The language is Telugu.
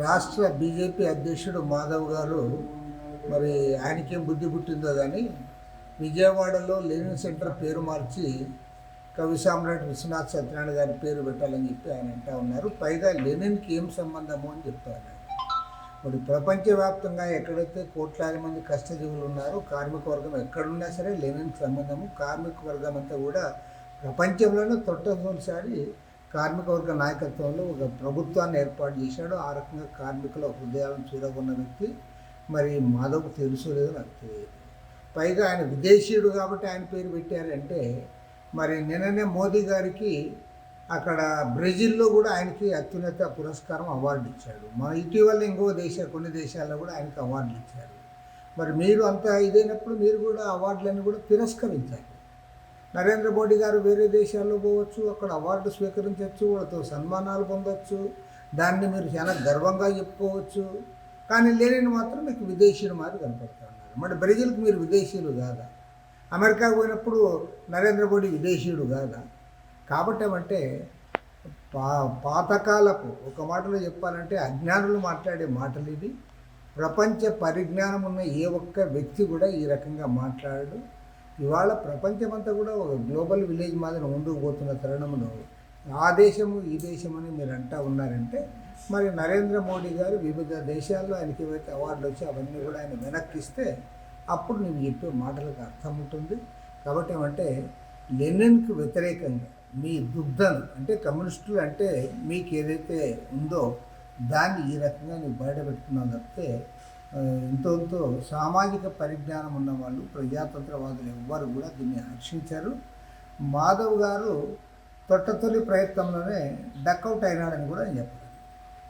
రాష్ట్ర బీజేపీ అధ్యక్షుడు మాధవ్ గారు మరి ఆయనకేం బుద్ధి పుట్టిందో కానీ విజయవాడలో లెనిన్ సెంటర్ పేరు మార్చి కవి సామ్రాట్ విశ్వనాథ్ సత్యనారాయణ గారి పేరు పెట్టాలని చెప్పి ఆయన అంటా ఉన్నారు. పైగా లెనిన్కి ఏం సంబంధము అని చెప్తారు మరి ప్రపంచవ్యాప్తంగా ఎక్కడైతే కోట్లాది మంది కష్టజీవులు ఉన్నారో కార్మిక వర్గం ఎక్కడున్నా సరే లెనిన్ సంబంధము. కార్మిక వర్గం అంతా కూడా ప్రపంచంలోనే తొట్టసారి కార్మిక వర్గ నాయకత్వంలో ఒక ప్రభుత్వాన్ని ఏర్పాటు చేశాడు. ఆ రకంగా కార్మికుల హృదయాలను చూరగొన్న వ్యక్తి. మరి మాధవ్ తెలుసు లేదో నాకు తెలియదు. పైగా ఆయన విదేశీయుడు కాబట్టి ఆయన పేరు పెట్టారంటే మరి నిన్ననే మోదీ గారికి అక్కడ బ్రెజిల్లో కూడా ఆయనకి అత్యున్నత పురస్కారం అవార్డు ఇచ్చాడు. మన ఇటీవల ఇంకో దేశ కొన్ని దేశాల్లో కూడా ఆయనకి అవార్డులు ఇచ్చారు. మరి మీరు అంత ఇదైనప్పుడు మీరు కూడా అవార్డులను కూడా తిరస్కరించాలి. నరేంద్ర మోడీ గారు వేరే దేశాల్లో పోవచ్చు అక్కడ అవార్డు స్వీకరించవచ్చు వాళ్ళతో సన్మానాలు పొందవచ్చు దాన్ని మీరు చాలా గర్వంగా చెప్పుకోవచ్చు. కానీ లేనిని మాత్రం మీకు విదేశీయులు మాది కనపడుతూ ఉన్నారు. మరి బ్రెజిల్కి మీరు విదేశీయులు కాదా? అమెరికాకు పోయినప్పుడు నరేంద్ర మోడీ విదేశీయుడు కాదా? కాబట్టి ఏమంటే పా పాతకాలపు ఒక మాటలో చెప్పాలంటే అజ్ఞానులు మాట్లాడే మాటలు ఇవి. ప్రపంచ పరిజ్ఞానం ఉన్న ఏ ఒక్క వ్యక్తి కూడా ఈ రకంగా మాట్లాడడు. ఇవాళ ప్రపంచమంతా కూడా ఒక గ్లోబల్ విలేజ్ మాదిరి ముందుకు పోతున్న తరుణంలో ఆ దేశము ఈ దేశం అని మీరు అంటా ఉన్నారంటే మరి నరేంద్ర మోడీ గారు వివిధ దేశాల్లో ఆయనకి ఏవైతే అవార్డులు వచ్చి అవన్నీ కూడా ఆయన వెనక్కిస్తే అప్పుడు నేను చెప్పే మాటలకు అర్థం ఉంటుంది. కాబట్టి ఏమంటే లెనిన్కు వ్యతిరేకంగా మీ దుగ్ధను అంటే కమ్యూనిస్టులు అంటే మీకు ఏదైతే ఉందో దాన్ని ఈ రకంగా నేను బయటపెట్టుకున్నాను తప్పితే ఆ, ఎంతో సామాజిక పరిజ్ఞానం ఉన్న వాళ్ళు ప్రజాతంత్రవాదులు ఎవ్వరు కూడా దీన్ని హర్షించారు. మాధవ్ గారు తొట్టతొలి ప్రయత్నంలోనే డక్అవుట్ అయినాడని కూడా నేను చెప్పాను